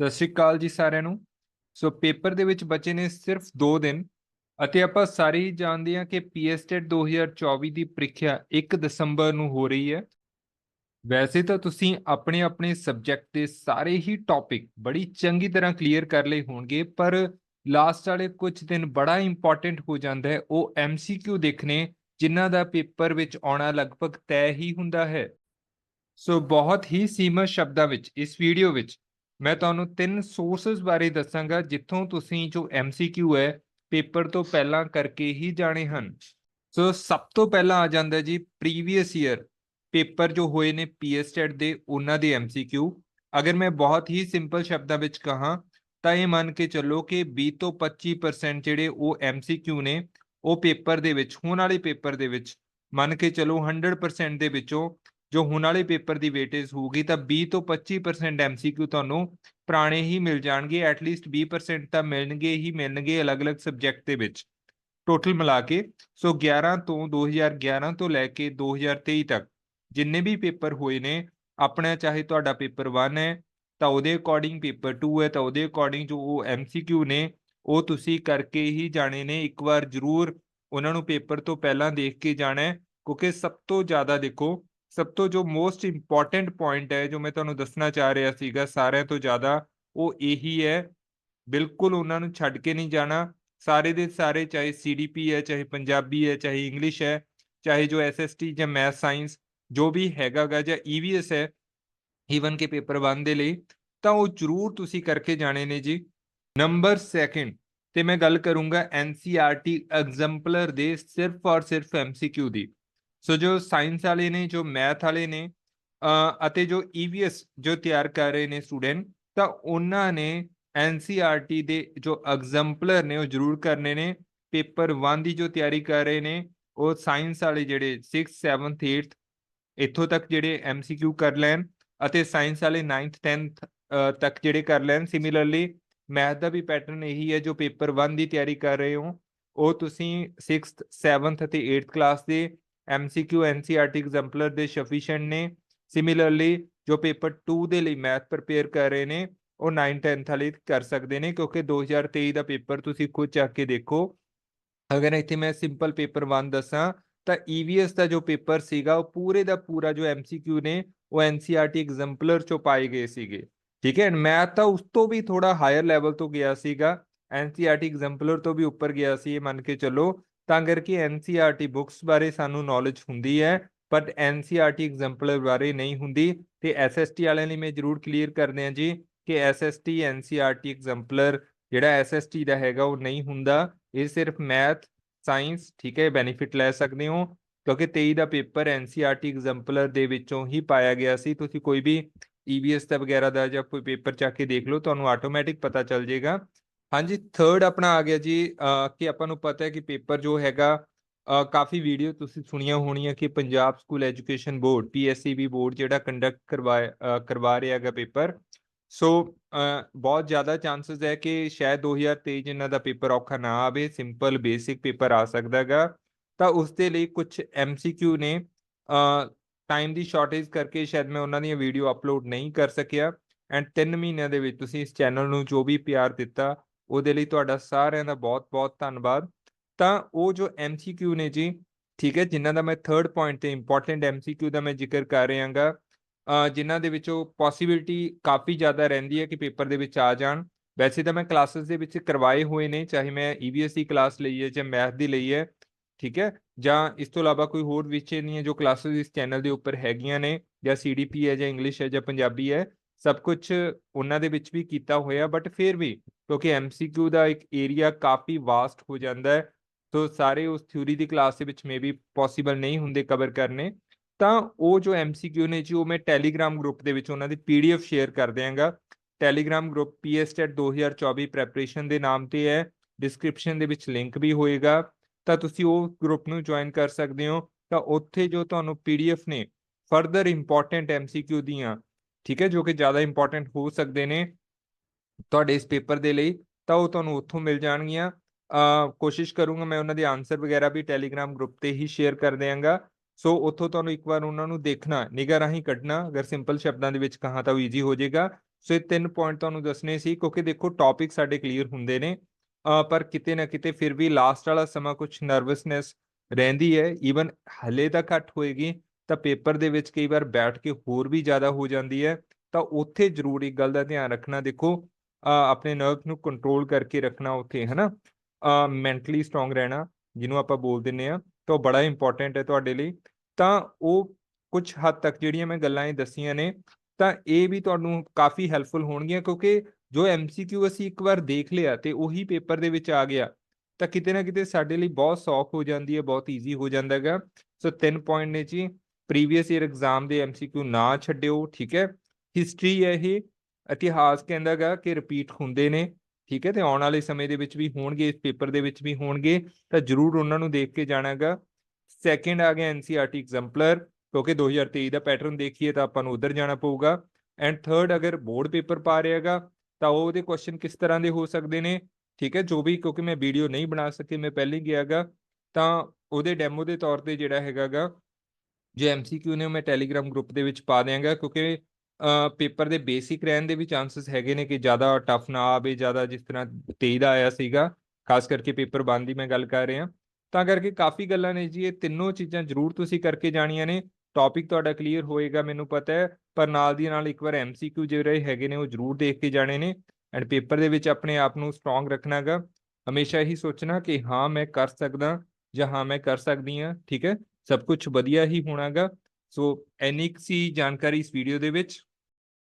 ਸਤਿ ਸ਼੍ਰੀ ਅਕਾਲ ਜੀ ਸਾਰਿਆਂ ਨੂੰ। ਸੋ ਪੇਪਰ ਦੇ ਵਿੱਚ ਬਚੇ ਨੇ ਸਿਰਫ 2 ਦਿਨ ਅਤੇ ਆਪਾਂ ਸਾਰੇ ਹੀ ਜਾਣਦੇ ਹਾਂ ਕਿ ਪੀਐਸਟੇਟ 2024 ਦੀ ਪ੍ਰੀਖਿਆ 1 ਦਸੰਬਰ ਨੂੰ ਹੋ ਰਹੀ ਹੈ। ਵੈਸੇ ਤਾਂ ਤੁਸੀਂ ਆਪਣੇ ਆਪਣੇ ਸਬਜੈਕਟ ਦੇ ਸਾਰੇ ਹੀ ਟੌਪਿਕ ਬੜੀ ਚੰਗੀ ਤਰ੍ਹਾਂ ਕਲੀਅਰ ਕਰ ਲਏ ਹੋਣਗੇ, ਪਰ ਲਾਸਟ ਵਾਲੇ ਕੁਝ ਦਿਨ ਬੜਾ ਇੰਪੋਰਟੈਂਟ ਹੋ ਜਾਂਦਾ ਹੈ। ਉਹ ਐਮਸੀਕਿਊ ਦੇਖਣੇ, ਜਿਨ੍ਹਾਂ ਦਾ ਪੇਪਰ ਵਿੱਚ ਆਉਣਾ ਲਗਭਗ ਤੈਅ ਹੀ ਹੁੰਦਾ ਹੈ। ਸੋ ਬਹੁਤ ਹੀ ਸੀਮਤ ਸ਼ਬਦਾਂ ਵਿੱਚ, ਇਸ ਵੀਡੀਓ ਵਿੱਚ ਮੈਂ ਤੁਹਾਨੂੰ ਤਿੰਨ ਸੋਰਸਸ ਬਾਰੇ ਦੱਸਾਂਗਾ, ਜਿੱਥੋਂ ਤੁਸੀਂ ਜੋ ਐਮਸੀਕਿਊ ਹੈ, ਪੇਪਰ ਤੋਂ ਪਹਿਲਾਂ ਕਰਕੇ ਹੀ ਜਾਣੇ ਹਨ। ਸੋ ਸਭ ਤੋਂ ਪਹਿਲਾਂ ਆ ਜਾਂਦਾ ਜੀ ਪ੍ਰੀਵੀਅਸ ਈਅਰ ਪੇਪਰ ਜੋ ਹੋਏ ਨੇ ਪੀਐਸਟੈਟ ਦੇ, ਉਹਨਾਂ ਦੇ ਐਮਸੀਕਿਊ ਅਗਰ ਮੈਂ ਬਹੁਤ ਹੀ ਸਿੰਪਲ ਸ਼ਬਦਾਂ ਵਿੱਚ ਕਹਾਂ, ਤਾਂ ਇਹ ਮੰਨ ਕੇ ਚੱਲੋ ਕਿ 20 ਤੋਂ 25% ਜਿਹੜੇ ਉਹ ਐਮਸੀਕਿਊ ਨੇ, ਉਹ ਪੇਪਰ ਦੇ ਵਿੱਚ, ਹੋਣ ਵਾਲੇ ਪੇਪਰ ਦੇ ਵਿੱਚ, ਮੰਨ ਕੇ ਚੱਲੋ 100% ਦੇ ਵਿੱਚੋਂ ਜੋ ਹੁਣ ਵਾਲੇ ਪੇਪਰ ਦੀ ਵੇਟੇਜ ਹੋਊਗੀ ਤਾਂ 20 ਤੋਂ 25% ਐਮਸੀਕਿਊ ਤੁਹਾਨੂੰ ਪੁਰਾਣੇ ਹੀ ਮਿਲ ਜਾਣਗੇ ਐਟਲੀਸਟ 20% ਤਾਂ ਮਿਲਣਗੇ ਹੀ ਮਿਲਣਗੇ ਅਲੱਗ-ਅਲੱਗ ਸਬਜੈਕਟ ਦੇ ਵਿੱਚ। ਟੋਟਲ ਮਿਲਾ ਕੇ, ਸੋ 11 ਤੋਂ 2011 ਤੋਂ ਲੈ ਕੇ 2023 ਤੱਕ ਜਿੰਨੇ ਵੀ ਪੇਪਰ ਹੋਏ ਨੇ, ਆਪਣਾ ਚਾਹੇ ਤੁਹਾਡਾ ਪੇਪਰ 1 ਹੈ, ਤਾਂ ਉਹਦੇ ਅਕੋਰਡਿੰਗ ਪੇਪਰ 2 ਹੈ, ਤਾਂ ਉਹਦੇ ਅਕੋਰਡਿੰਗ ਜੋ ਉਹ ਐਮਸੀਕਿਊ ਨੇ, ਉਹ ਤੁਸੀਂ ਕਰਕੇ ਹੀ ਜਾਣੇ ਨੇ। ਇੱਕ ਵਾਰ ਜ਼ਰੂਰ ਉਹਨਾਂ ਨੂੰ ਪੇਪਰ ਤੋਂ ਪਹਿਲਾਂ ਦੇਖ ਕੇ ਜਾਣਾ ਕਿਉਂਕਿ ਸਭ ਤੋਂ ਜ਼ਿਆਦਾ ਦੇਖੋ ਸਭ ਤੋਂ ਜੋ ਮੋਸਟ ਇੰਪੋਰਟੈਂਟ ਪੁਆਇੰਟ ਹੈ, ਜੋ ਮੈਂ ਤੁਹਾਨੂੰ ਦੱਸਣਾ ਚਾਹ ਰਿਹਾ ਸੀਗਾ, ਸਾਰਿਆਂ ਤੋਂ ਜ਼ਿਆਦਾ, ਉਹ ਇਹੀ ਹੈ। ਬਿਲਕੁਲ ਉਹਨਾਂ ਨੂੰ ਛੱਡ ਕੇ ਨਹੀਂ ਜਾਣਾ। ਸਾਰੇ ਦੇ ਸਾਰੇ, ਚਾਹੇ ਸੀਡੀਪੀ ਹੈ, ਚਾਹੇ ਪੰਜਾਬੀ ਹੈ, ਚਾਹੇ ਇੰਗਲਿਸ਼ ਹੈ, ਚਾਹੇ ਜੋ ਐਸਐਸਟੀ ਜਾਂ ਮੈਥ ਸਾਇੰਸ ਜੋ ਵੀ ਹੈਗਾਗਾ ਜਾਂ ਈਵੀਐਸ ਹੈ ਈਵਨ ਕੇ ਪੇਪਰ 1 ਦੇ ਲਈ, ਤਾਂ ਉਹ ਜ਼ਰੂਰ ਤੁਸੀਂ ਕਰਕੇ ਜਾਣੇ ਨੇ ਜੀ। ਨੰਬਰ ਸੈਕਿੰਡ ਤੇ ਮੈਂ ਗੱਲ ਕਰੂੰਗਾ ਐਨਸੀਆਰਟੀ ਐਗਜ਼ੈਂਪਲਰ ਦੇ ਸਿਰਫ ਔਰ ਸਿਰਫ ਐਮਸੀਕਿਊ ਦੀ। ਸੋ ਜੋ ਸਾਇੰਸ ਵਾਲੇ ਨੇ ਜੋ ਮੈਥ ਵਾਲੇ ਨੇ ਅਤੇ ਜੋ ਈਵੀਐਸ ਜੋ ਤਿਆਰ ਕਰ ਰਹੇ ਨੇ ਸਟੂਡੈਂਟ ਤਾਂ ਉਹਨਾਂ ਨੇ ਐਨਸੀਆਰਟੀ ਦੇ ਜੋ ਐਗਜ਼ੈਂਪਲਰ ਨੇ ਉਹ ਜ਼ਰੂਰ ਕਰਨੇ ਨੇ ਪੇਪਰ 1 ਦੀ ਜੋ ਤਿਆਰੀ ਕਰ ਰਹੇ ਨੇ ਉਹ ਸਾਇੰਸ ਵਾਲੇ ਜਿਹੜੇ 6 7th 8th ਇੱਥੋਂ ਤੱਕ ਜਿਹੜੇ ਐਮਸੀਕਿਊ ਕਰ ਲੈਣ ਅਤੇ ਸਾਇੰਸ ਵਾਲੇ 9th 10th ਤੱਕ ਜਿਹੜੇ ਕਰ ਲੈਣ ਸਿਮਿਲਰਲੀ ਮੈਥ ਦਾ ਵੀ ਪੈਟਰਨ ਇਹੀ ਹੈ ਜੋ ਪੇਪਰ 1 ਦੀ ਤਿਆਰੀ ਕਰ ਰਹੇ ਹੋ ਉਹ ਤੁਸੀਂ 6th 7th ਅਤੇ 8th ਕਲਾਸ ਦੇ ਐਮਸੀਕਿਊ ਐਨਸੀਆਰਟੀ ਐਗਜ਼ਾਮਪਲਰ ਦੇ ਸਫੀਸ਼ੀਐਂਟ ਨੇ। ਸਿਮਿਲਰਲੀ ਜੋ ਪੇਪਰ 2 ਦੇ ਲਈ ਮੈਥ ਪ੍ਰਿਪੇਅਰ ਕਰ ਰਹੇ ਨੇ, ਉਹ 9 10th ਵਾਲੇ ਕਰ ਸਕਦੇ ਨੇ, ਕਿਉਂਕਿ 2023 ਦਾ ਪੇਪਰ ਤੁਸੀਂ ਖੁਦ ਚੱਕ ਕੇ ਦੇਖੋ। ਅਗਰ ਇੱਥੇ ਮੈਂ ਸਿੰਪਲ ਪੇਪਰ 1 ਦੱਸਾਂ, ਤਾਂ ਈਵੀਐਸ ਦਾ ਜੋ ਪੇਪਰ ਸੀਗਾ, ਉਹ ਪੂਰੇ ਦਾ ਪੂਰਾ ਜੋ ਐਮਸੀਕਿਊ ਨੇ, ਉਹ ਐਨਸੀਆਰਟੀ ਐਗਜ਼ੈਂਪਲਰ ਚੋਂ ਪਾਏ ਗਏ ਸੀਗੇ। ਠੀਕ ਹੈ ਮੈਥ ਤਾਂ ਉਸ ਤੋਂ ਵੀ ਥੋੜਾ ਹਾਇਰ ਲੈਵਲ ਤੋਂ ਗਿਆ ਸੀਗਾ। ਐਨਸੀਆਰਟੀ ਐਗਜ਼ੈਂਪਲਰ ਤੋਂ ਵੀ ਉੱਪਰ ਗਿਆ ਸੀ, ਇਹ ਮੰਨ ਕੇ ਚੱਲੋ। ਤਾਂ ਕਰਕੇ ਐਨਸੀਆਰਟੀ ਬੁੱਕਸ ਬਾਰੇ ਸਾਨੂੰ ਨੌਲੇਜ ਹੁੰਦੀ ਹੈ ਬਟ ਐਨਸੀਆਰਟੀ ਐਗਜ਼ਾਮਪਲਰ ਬਾਰੇ ਨਹੀਂ ਹੁੰਦੀ, ਤੇ ਐਸਐਸਟੀ ਵਾਲਿਆਂ ਲਈ ਮੈਂ ਜ਼ਰੂਰ ਕਲੀਅਰ ਕਰਦੇ ਹਾਂ ਜੀ ਕਿ ਐਸਐਸਟੀ ਐਨਸੀਆਰਟੀ ਐਗਜ਼ਾਮਪਲਰ ਜਿਹੜਾ ਐਸਐਸਟੀ ਦਾ ਹੈਗਾ ਉਹ ਨਹੀਂ ਹੁੰਦਾ, ਇਹ ਸਿਰਫ ਮੈਥ ਸਾਇੰਸ ਠੀਕ ਹੈ ਬੈਨੀਫਿਟ ਲੈ ਸਕਦੇ ਹੋ, ਕਿਉਂਕਿ 23 ਦਾ ਪੇਪਰ ਐਨਸੀਆਰਟੀ ਐਗਜਾਮਪਲਰ ਦੇ ਵਿੱਚੋਂ ਹੀ ਪਾਇਆ ਗਿਆ ਸੀ, ਤੁਸੀਂ ਕੋਈ ਵੀ ਈਵੀਐਸ ਦਾ ਵਗੈਰਾ ਦਾ ਜਾਂ ਕੋਈ ਪੇਪਰ ਚੱਕ ਕੇ ਦੇਖ ਲਓ, ਤੁਹਾਨੂੰ ਆਟੋਮੈਟਿਕ ਪਤਾ ਚੱਲ ਜਾਏਗਾ। ਹਾਂਜੀ ਥਰਡ ਆਪਣਾ ਆ ਗਿਆ ਜੀ ਕਿ ਆਪਾਂ ਨੂੰ ਪਤਾ ਹੈ ਕਿ ਪੇਪਰ ਜੋ ਹੈਗਾ ਕਾਫੀ ਵੀਡੀਓ ਤੁਸੀਂ ਸੁਣੀਆਂ ਹੋਣੀਆਂ ਕਿ Punjab school education board PSCB board ਜਿਹੜਾ ਕੰਡਕਟ ਕਰਵਾ ਕਰਵਾ ਰਿਹਾ ਹੈਗਾ ਪੇਪਰ। ਸੋ ਬਹੁਤ ਜ਼ਿਆਦਾ ਚਾਂਸਸ ਹੈ ਕਿ ਸ਼ਾਇਦ 2023 ਇਹਨਾਂ ਦਾ ਪੇਪਰ ਔਖਾ ਨਾ ਆਵੇ ਸਿੰਪਲ ਬੇਸਿਕ ਪੇਪਰ ਆ ਸਕਦਾ ਹੈਗਾ। ਤਾਂ ਉਸ ਦੇ ਲਈ ਕੁਝ ਐਮਸੀਕਿਊ ਨੇ ਟਾਈਮ ਦੀ ਸ਼ਾਰਟੇਜ ਕਰਕੇ ਸ਼ਾਇਦ ਮੈਂ ਉਹਨਾਂ ਦੀਆਂ ਵੀਡੀਓ ਅਪਲੋਡ ਨਹੀਂ ਕਰ ਸਕਿਆ। ਐਂਡ 3 ਮਹੀਨਿਆਂ ਦੇ ਵਿੱਚ ਤੁਸੀਂ ਇਸ ਚੈਨਲ ਨੂੰ ਜੋ ਵੀ ਪਿਆਰ ਦਿੱਤਾ ਉਹਦੇ ਲਈ ਤੁਹਾਡਾ ਸਾਰਿਆਂ ਦਾ ਬਹੁਤ-ਬਹੁਤ ਧੰਨਵਾਦ। ਤਾਂ ਉਹ ਜੋ ਐਮਸੀਕਿਊ ਨੇ ਜੀ, ਠੀਕ ਹੈ, ਜਿਨ੍ਹਾਂ ਦਾ ਮੈਂ ਥਰਡ ਪੁਆਇੰਟ ਤੇ ਇੰਪੋਰਟੈਂਟ ਐਮਸੀਕਿਊ ਦਾ ਮੈਂ ਜ਼ਿਕਰ ਕਰ ਰਿਹਾਗਾ, ਅ, ਜਿਨ੍ਹਾਂ ਦੇ ਵਿੱਚੋਂ ਪੋਸਿਬਿਲਿਟੀ ਕਾਫੀ ਜ਼ਿਆਦਾ ਰਹਿੰਦੀ ਹੈ ਕਿ ਪੇਪਰ ਦੇ ਵਿੱਚ ਆ ਜਾਣ। ਵੈਸੇ ਤਾਂ ਮੈਂ ਕਲਾਸਿਸ ਦੇ ਵਿੱਚ ਕਰਵਾਏ ਹੋਏ ਨੇ, ਚਾਹੇ ਮੈਂ ਈਵੀਐਸ ਦੀ ਕਲਾਸ ਲਈ ਹੈ ਜਾਂ ਮੈਥ ਦੀ ਲਈ ਹੈ, ਠੀਕ ਹੈ, ਜਾਂ ਇਸ ਤੋਂ ਇਲਾਵਾ ਕੋਈ ਹੋਰ ਵਿਸ਼ੇ ਨਹੀਂ ਹੈ ਜੋ ਕਲਾਸਿਸ ਇਸ ਚੈਨਲ ਦੇ ਉੱਪਰ ਹੈਗੀਆਂ ਨੇ, ਜਾਂ ਸੀਡੀਪੀ ਹੈ ਜਾਂ ਇੰਗਲਿਸ਼ ਹੈ ਜਾਂ ਪੰਜਾਬੀ ਹੈ ਸਭ ਕੁਝ ਉਹਨਾਂ ਦੇ ਵਿੱਚ ਵੀ ਕੀਤਾ ਹੋਇਆ ਬਟ ਫਿਰ ਵੀ ਕਿਉਂਕਿ ਐਮਸੀਕਿਊ ਦਾ ਇੱਕ ਏਰੀਆ ਕਾਫੀ ਵਾਸਟ ਹੋ ਜਾਂਦਾ ਹੈ ਸੋ ਸਾਰੇ ਉਸ ਥਿਊਰੀ ਦੀ ਕਲਾਸ ਦੇ ਵਿੱਚ ਮੇਬੀ ਪੋਸੀਬਲ ਨਹੀਂ ਹੁੰਦੇ ਕਵਰ ਕਰਨੇ, ਤਾਂ ਉਹ ਜੋ ਐਮਸੀਕਿਊ ਨੇ ਜੀ, ਉਹ ਮੈਂ ਟੈਲੀਗ੍ਰਾਮ ਗਰੁੱਪ ਦੇ ਵਿੱਚ ਉਹਨਾਂ ਦੀ ਪੀਡੀਐਫ ਸ਼ੇਅਰ ਕਰ ਦਿਆਂਗਾ। ਟੈਲੀਗ੍ਰਾਮ ਗਰੁੱਪ ਪੀਐਸਟੈਟ 2024 ਪ੍ਰੈਪਰੇਸ਼ਨ ਦੇ ਨਾਮ ਤੇ ਹੈ ਡਿਸਕ੍ਰਿਪਸ਼ਨ ਦੇ ਵਿੱਚ ਲਿੰਕ ਵੀ ਹੋਏਗਾ, ਤਾਂ ਤੁਸੀਂ ਉਹ ਗਰੁੱਪ ਨੂੰ ਜੁਆਇਨ ਕਰ ਸਕਦੇ ਹੋ, ਤਾਂ ਉੱਥੇ ਜੋ ਤੁਹਾਨੂੰ ਪੀਡੀਐਫ ਨੇ ਫਰਦਰ ਇੰਪੋਰਟੈਂਟ ਐਮਸੀਕਿਊ ਦੀਆਂ ਠੀਕ ਹੈ, ਜੋ ਕਿ ਜ਼ਿਆਦਾ ਇੰਪੋਰਟੈਂਟ ਹੋ ਸਕਦੇ ਨੇ ਤੁਹਾਡੇ ਇਸ ਪੇਪਰ ਦੇ ਲਈ, ਤਾਂ ਉਹ ਤੁਹਾਨੂੰ ਉੱਥੋਂ ਮਿਲ ਜਾਣਗੀਆਂ। ਕੋਸ਼ਿਸ਼ ਕਰੂੰਗਾ ਮੈਂ ਉਹਨਾਂ ਦੇ ਆਨਸਰ ਵਗੈਰਾ ਵੀ ਟੈਲੀਗ੍ਰਾਮ ਗਰੁੱਪ ਤੇ ਹੀ ਸ਼ੇਅਰ ਕਰ ਦਿਆਂਗਾ। ਸੋ ਉੱਥੋਂ ਤੁਹਾਨੂੰ ਇੱਕ ਵਾਰ ਉਹਨਾਂ ਨੂੰ ਦੇਖਣਾ, ਨਿਗਾਹ ਰਾਹੀਂ ਕੱਢਣਾ, ਅਗਰ ਸਿੰਪਲ ਸ਼ਬਦਾਂ ਦੇ ਵਿੱਚ ਕਹਾਂ ਤਾਂ ਉਹ ਈਜ਼ੀ ਹੋ ਜਾਏਗਾ। ਸੋ ਇਹ ਤਿੰਨ ਪੁਆਇੰਟ ਤੁਹਾਨੂੰ ਦੱਸਣੇ ਸੀ, ਕਿਉਂਕਿ ਦੇਖੋ ਟੌਪਿਕ ਸਾਡੇ ਕਲੀਅਰ ਹੁੰਦੇ ਨੇ। ਪਰ ਕਿਤੇ ਨਾ ਕਿਤੇ ਫਿਰ ਵੀ ਲਾਸਟ ਵਾਲਾ ਸਮਾਂ ਕੁਝ ਨਰਵਸਨੈਸ ਰਹਿੰਦੀ ਹੈ ਈਵਨ ਹਲੇ ਤਾਂ ਘੱਟ ਹੋਏਗੀ। ਤਾਂ ਪੇਪਰ ਦੇ ਵਿੱਚ ਕਈ ਵਾਰ ਬੈਠ ਕੇ ਹੋਰ ਵੀ ਜ਼ਿਆਦਾ ਹੋ ਜਾਂਦੀ ਹੈ, ਤਾਂ ਉੱਥੇ ਜ਼ਰੂਰ ਇੱਕ ਗੱਲ ਦਾ ਧਿਆਨ ਰੱਖਣਾ, ਦੇਖੋ ਆਪਣੇ ਨਰਵਸ ਨੂੰ ਕੰਟਰੋਲ ਕਰਕੇ ਰੱਖਣਾ ਉੱਥੇ, ਹਨਾ? ਮੈਂਟਲੀ ਸਟਰੋਂਗ ਰਹਿਣਾ, ਜਿਹਨੂੰ ਆਪਾਂ ਬੋਲ ਦਿੰਨੇ ਆ ਤਾਂ ਉਹ ਬੜਾ ਇੰਪੋਰਟੈਂਟ ਹੈ ਤੁਹਾਡੇ ਲਈ। ਤਾਂ ਉਹ ਕੁਝ ਹੱਦ ਤੱਕ ਜਿਹੜੀਆਂ ਮੈਂ ਗੱਲਾਂ ਇਹ ਦੱਸੀਆਂ ਨੇ, ਤਾਂ ਇਹ ਵੀ ਤੁਹਾਨੂੰ ਕਾਫੀ ਹੈਲਪਫੁਲ ਹੋਣਗੀਆਂ, ਕਿਉਂਕਿ ਜੋ ਐਮਸੀਕਿਊ ਅਸੀਂ ਇੱਕ ਵਾਰ ਦੇਖ ਲਿਆ ਤੇ ਉਹੀ ਪੇਪਰ ਦੇ ਵਿੱਚ ਆ ਗਿਆ, ਤਾਂ ਕਿਤੇ ਨਾ ਕਿਤੇ ਸਾਡੇ ਲਈ ਬਹੁਤ ਸੌਖ ਹੋ ਜਾਂਦੀ ਹੈ, ਬਹੁਤ ਈਜ਼ੀ ਹੋ ਜਾਂਦਾ ਹੈਗਾ। ਸੋ ਤਿੰਨ ਪੁਆਇੰਟ ਨੇ ਜੀ। ਪ੍ਰੀਵੀਅਸ ਈਅਰ ਐਗਜ਼ਾਮ ਦੇ ਐਮਸੀਕਿਊ ਨਾ ਛੱਡਿਓ, ਠੀਕ ਹੈ? ਹਿਸਟਰੀ ਹੈ ਇਹ, ਇਤਿਹਾਸ ਕਹਿੰਦਾਗਾ ਕਿ ਰਿਪੀਟ ਹੁੰਦੇ ਨੇ, ਠੀਕ ਹੈ? ਤੇ ਆਉਣ ਵਾਲੇ ਸਮੇਂ ਦੇ ਵਿੱਚ ਵੀ ਹੋਣਗੇ, ਇਸ ਪੇਪਰ ਦੇ ਵਿੱਚ ਵੀ ਹੋਣਗੇ, ਤਾਂ ਜਰੂਰ ਉਹਨਾਂ ਨੂੰ ਦੇਖ ਕੇ ਜਾਣਾਗਾ ਸੈਕਿੰਡ ਆ ਗਿਆ ਐਨਸੀਆਰਟੀ ਐਗਜ਼ੈਂਪਲਰ ਕਿਉਂਕਿ 2023 ਦਾ ਪੈਟਰਨ ਦੇਖੀਏ ਤਾਂ ਆਪਾਂ ਨੂੰ ਉਧਰ ਜਾਣਾ ਪਊਗਾ। ਐਂਡ ਥਰਡ ਅਗਰ ਬੋਰਡ ਪੇਪਰ ਪਾ ਰਿਹਾਗਾ ਤਾਂ ਉਹਦੇ ਕੁਐਸਚਨ ਕਿਸ ਤਰ੍ਹਾਂ ਦੇ ਹੋ ਸਕਦੇ ਨੇ, ਠੀਕ ਹੈ? ਜੋ ਵੀ, ਕਿਉਂਕਿ ਮੈਂ ਵੀਡੀਓ ਨਹੀਂ ਬਣਾ ਸਕੀ, ਮੈਂ ਪਹਿਲੇ ਗਿਆਗਾ ਤਾਂ ਉਹਦੇ ਡੈਮੋ ਦੇ ਤੌਰ ਤੇ ਜਿਹੜਾ ਹੈਗਾਗਾ ਜੋ ਐਮਸੀਕਿਊ ਨੇ ਉਹ ਮੈਂ ਟੈਲੀਗ੍ਰਾਮ ਗਰੁੱਪ ਦੇ ਵਿੱਚ ਪਾ ਦਿਆਂਗਾ, ਕਿਉਂਕਿ ਪੇਪਰ ਦੇ ਬੇਸਿਕ ਰਹਿਣ ਦੇ ਵੀ ਚਾਂਸਸ ਹੈਗੇ ਨੇ ਕਿ ਜ਼ਿਆਦਾ ਟਫ ਨਾ ਆਵੇ, ਜ਼ਿਆਦਾ ਜਿਸ ਤਰ੍ਹਾਂ 23 ਦਾ ਆਇਆ ਸੀਗਾ, ਖਾਸ ਕਰਕੇ ਪੇਪਰ ਬੰਦ ਦੀ ਮੈਂ ਗੱਲ ਕਰ ਰਿਹਾ। ਤਾਂ ਕਰਕੇ ਕਾਫੀ ਗੱਲਾਂ ਨੇ ਜੀ, ਇਹ ਤਿੰਨੋਂ ਚੀਜ਼ਾਂ ਜ਼ਰੂਰ ਤੁਸੀਂ ਕਰਕੇ ਜਾਣੀਆਂ ਨੇ। ਟੌਪਿਕ ਤੁਹਾਡਾ ਕਲੀਅਰ ਹੋਏਗਾ, ਮੈਨੂੰ ਪਤਾ ਹੈ, ਪਰ ਨਾਲ ਦੀ ਨਾਲ ਇੱਕ ਵਾਰ ਐਮਸੀਕਿਊ ਜਿਹੜੇ ਹੈਗੇ ਨੇ, ਉਹ ਜ਼ਰੂਰ ਦੇਖ ਕੇ ਜਾਣੇ ਨੇ ਐਂਡ ਪੇਪਰ ਦੇ ਵਿੱਚ ਆਪਣੇ ਆਪ ਨੂੰ ਸਟਰੋਂਗ ਰੱਖਣਾਗਾ। ਹਮੇਸ਼ਾ ਇਹੀ ਸੋਚਣਾ ਕਿ ਹਾਂ, ਮੈਂ ਕਰ ਸਕਦਾ ਜਾਂ ਹਾਂ, ਮੈਂ ਕਰ ਸਕਦੀ ਹਾਂ, ਠੀਕ ਹੈ? ਸਭ ਕੁਝ ਵਧੀਆ ਹੀ ਹੋਣਾਗਾ। ਸੋ ਐਨੀ ਕੁ ਸੀ ਜਾਣਕਾਰੀ ਇਸ ਵੀਡੀਓ ਦੇ ਵਿੱਚ।